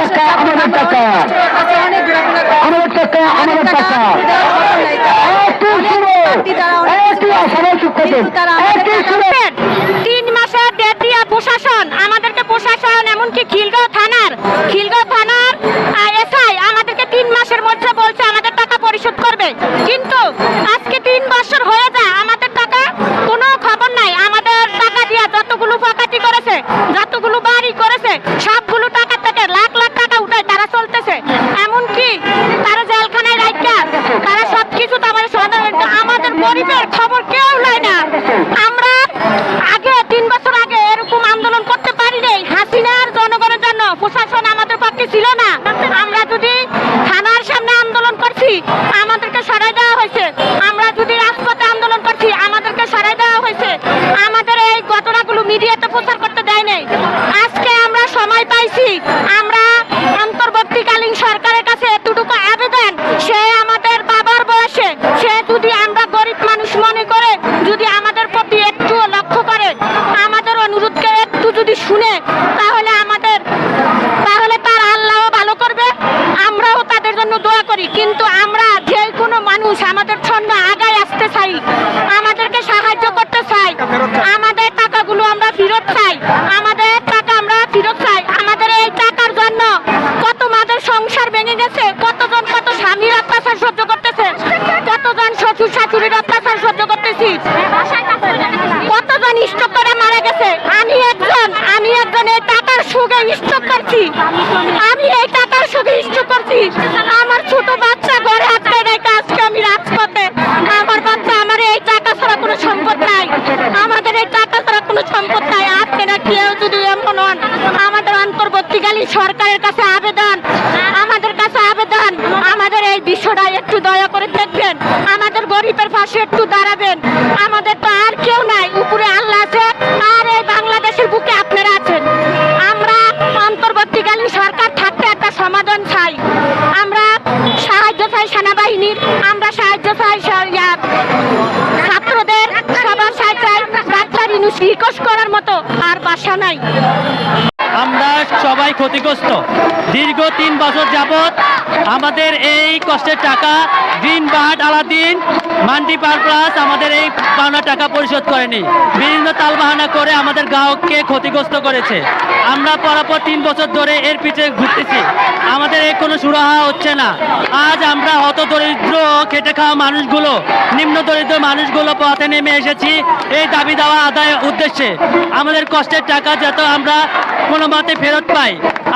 টাকা আমাদের টাকা আমাদের টাকা আমাদের টাকা একই সুরে একই আসামের শিক্ষকের একই সুরে তিন মাসের ডেট দিয়া প্রশাসন আমাদেরকে প্রশাসন এমনকি খিলগাঁও থানার খিলগাঁও থানার এসআই আমাদেরকে তিন মাসের মধ্যে বলছে আমাদের টাকা পরিশোধ করবে কিন্তু আজকে তিন বছর হয়ে যায় আমাদের টাকা কোনো খবর নাই আমাদের টাকা দিয়া যতগুলো ফাঁকাটি করেছে যতগুলো বাড়ি করেছে সবগুলো টাকা থেকে লাখ লাখ টাকা উঠায় তারা চলতেছে এমনকি তারা জেলখানায় রাখা তারা সবকিছু আমাদের সমাধান আমাদের গরিবের খবর কেউ নেয় না আমরা আগে তিন বছর আগে এরকম আন্দোলন করতে পারি নাই হাসিনার জনগণের জন্য প্রশাসন আমাদের পক্ষে ছিল না আমরা যদি থানার সামনে আন্দোলন করছি আমাদেরকে সরাই দেওয়া হয়েছে আমরা যদি রাজপথে আন্দোলন করছি আমাদেরকে সরাই দেওয়া হয়েছে আমাদের এই ঘটনাগুলো মিডিয়াতে প্রচার করতে দেয় নাই আজকে আমরা সময় পাইছি আমরা অন্তর্বর্তীকালীন সরকারের কাছে এতটুকু আবেদন সে আমাদের বাবার বয়সে সে যদি আমরা গরিব মানুষ মনে করে যদি আমাদের প্রতি একটু লক্ষ্য করে আমাদের অনুরোধকে একটু যদি শুনে তাহলে আমাদের তাহলে তার আল্লাহও ভালো করবে আমরাও তাদের জন্য দোয়া করি কিন্তু আমরা যে কোনো মানুষ আমাদের জন্য আগায় আসতে চাই আমাদেরকে সাহায্য করতে চাই আমাদের টাকাগুলো আমরা ফেরত চাই আমাদের টাকা আমরা ফেরত চাই আমাদের এই টাকার জন্য কত মাদের সংসার ভেঙে গেছে কতজন কত স্বামীর অত্যাচার সহ্য করতেছে কতজন শ্বশুর শাশুড়ির অত্যাচার সহ্য করতেছি কতজন স্টক করে মারা গেছে। আমি একজন আমি একজন এই টাকার সুখে স্টক করছি আমি এই টাকার সুখে স্টক করছি। আমার ছোট বাচ্চা ঘরে আটকে রেখে আজকে আমি রাজপথে আমার বাচ্চা আমার এই টাকা ছাড়া কোনো সম্পদ নাই আমাদের এই টাকা ছাড়া কোনো সম্পদ নাই আপনারা কেউ যদি এমন হন আমাদের অন্তর্বর্তীকালীন সরকারের কাছে আবেদন আমাদের কাছে আবেদন আমাদের এই বিষয়টা একটু দয়া করে দেখবেন আমাদের গরিবের পাশে একটু দাঁড়াবেন আমাদের তো আর কেউ নাই উপরে আল্লাহ আছে আর এই বাংলাদেশের বুকে আপনারা আছেন আমরা অন্তর্বর্তীকালীন সরকার থাকতে একটা সমাধান চাই আমরা সাহায্য চাই সেনাবাহিনীর আমরা সাহায্য চাই স- ইয়া, ছাত্রদের সবার সাহায্য চাই ডাক্তার ইনুস রিকোয়েস্ট করার মতো আর বাসা নাই আমরা সবাই ক্ষতিগ্রস্ত। দীর্ঘ তিন বছর যাবৎ আমাদের এই কষ্টের টাকা দিন বাহাট আলাদিন, মান্ডি পারপ্লাস আমাদের এই পাওনা টাকা পরিশোধ করেনি। বিভিন্ন তালবাহানা করে আমাদের গ্রাহককে ক্ষতিগ্রস্ত করেছে। আমরা পরাপর তিন বছর ধরে এর পিছে ঘুরতেছি। আমাদের এই কোনো সুরাহা হচ্ছে না। আজ আমরা হত দরিদ্র, খেটে খাওয়া মানুষগুলো, নিম্ন দরিদ্র মানুষগুলো পথে নেমে এসেছি। এই দাবি দেওয়া আদায় উদ্দেশ্যে। আমাদের কষ্টের টাকা যাতে আমরা কোনো মতে ফেরত পাই।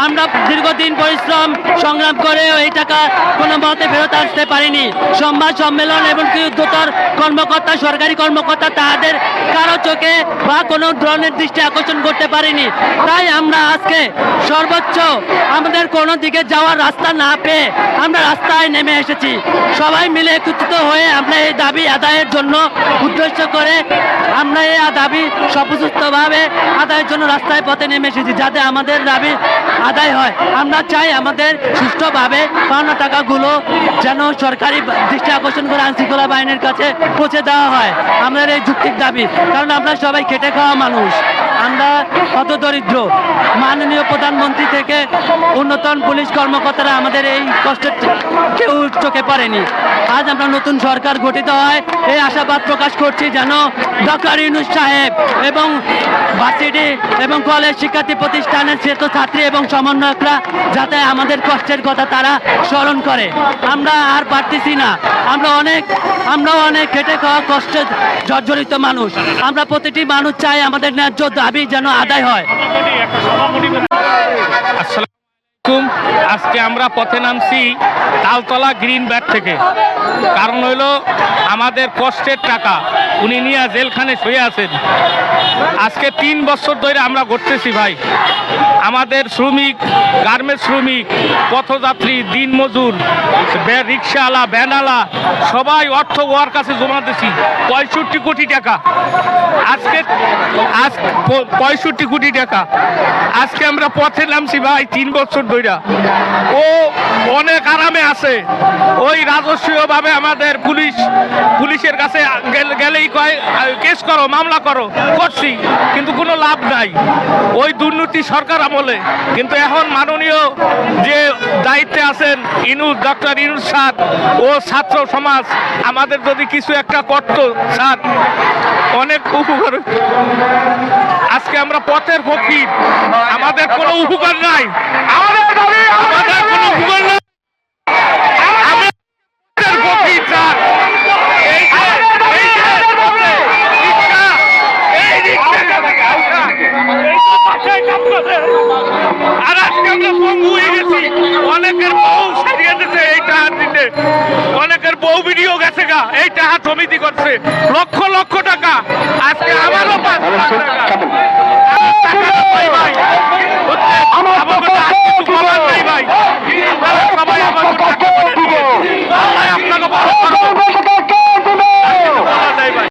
আমরা দীর্ঘদিন পরিশ্রম, সংগ্রাম করে এই টাকা কোনো মতে ফেরত আসতে পারিনি। সংবাদ সম্মেলন এবং উদ্যোতর কর্মকর্তা, সরকারি কর্মকর্তা তাদের কারও চোখে বা কোনো ধরনের দৃষ্টি আকর্ষণ করতে পারিনি। তাই আমরা আজকে সর্বোচ্চ আমাদের কোনো দিকে যাওয়ার রাস্তা না পেয়ে আমরা রাস্তায় নেমে এসেছি। সবাই মিলে একত্রিত হয়ে আমরা এই দাবি আদায়ের জন্য উদ্দেশ্য করে আমরা এই দাবি সপুষ্টভাবে আদায়ের জন্য রাস্তায় পথে নেমে এসেছি। যাতে আমাদের দাবি আদায় হয়। আমরা চাই আমাদের সুষ্ঠুভাবে পাওনা টাকাগুলো যেন সরকারি দৃষ্টি আকর্ষণ করে আইনশৃঙ্খলা বাহিনীর কাছে পৌঁছে দেওয়া হয়। আমাদের এই যুক্তির দাবি। কারণ আমরা সবাই খেটে খাওয়া মানুষ। আমরা কত মাননীয় প্রধানমন্ত্রী থেকে উন্নতন পুলিশ কর্মকর্তারা আমাদের এই কষ্টের কেউ চোখে আজ আমরা নতুন সরকার গঠিত হয়, এই আশাবাদ প্রকাশ করছি যেন ডক্টর ইউনুস সাহেব এবং ভার্সিটি এবং কলেজ শিক্ষার্থী প্রতিষ্ঠানের ছাত্র ছাত্রী এবং সমন্বয়করা যাতে আমাদের কষ্টের কথা তারা স্মরণ করে। আমরা আর পারতেছি না। আমরা অনেক আমরা অনেক খেটে খাওয়া কষ্টে জর্জরিত মানুষ। আমরা প্রতিটি মানুষ চাই আমাদের ন্যায্য দাবি যেন আদায় হয়। আজকে আমরা পথে নামছি তালতলা গ্রিন ব্যাট থেকে। কারণ হইল আমাদের কষ্টের টাকা। উনি নিয়ে জেলখানে শুয়ে আছেন। আজকে তিন বছর ধরে আমরা ঘুরতেছি ভাই। আমাদের শ্রমিক গার্মেন্টস শ্রমিক, পথযাত্রী, দিনমজুর, বে- রিক্সাওয়ালা ভ্যানওয়ালা সবাই অর্থ ওয়ার কাছে জমা দিছি। পঁয়ষট্টি কোটি টাকা। আজকে, আজ পঁয়ষট্টি কোটি টাকা। আজকে আমরা পথে নামছি ভাই তিন বছর ধইরা। ও অনেক আরামে আছে। ওই রাজস্বীয় ভাবে আমাদের পুলিশ, পুলিশের কাছে গেল- গেলেই কয় কেস করো, মামলা করো, করছি, কিন্তু কোনো লাভ নাই। ওই দুর্নীতি সরকার আমলে। কিন্তু এখন মাননীয় যে দায়িত্বে আছেন ইনুস ডক্টর ইনুস স্যার, ও ছাত্র সমাজ, আমাদের যদি কিছু একটা করত, স্যার, অনেক উপকার আমরা পথের ফকির আমাদের কোনো উপকার নাই আমাদের দাবি আমাদের কোনো উপকার নাই। আর আজকে আমরা হয়ে গেছি অনেকের বউ সারিয়ে দিতে এই টাকা দিতে অনেকের বউ ভিডিও গেছে গা এই টাকা সমিতি করছে লক্ষ লক্ষ টাকা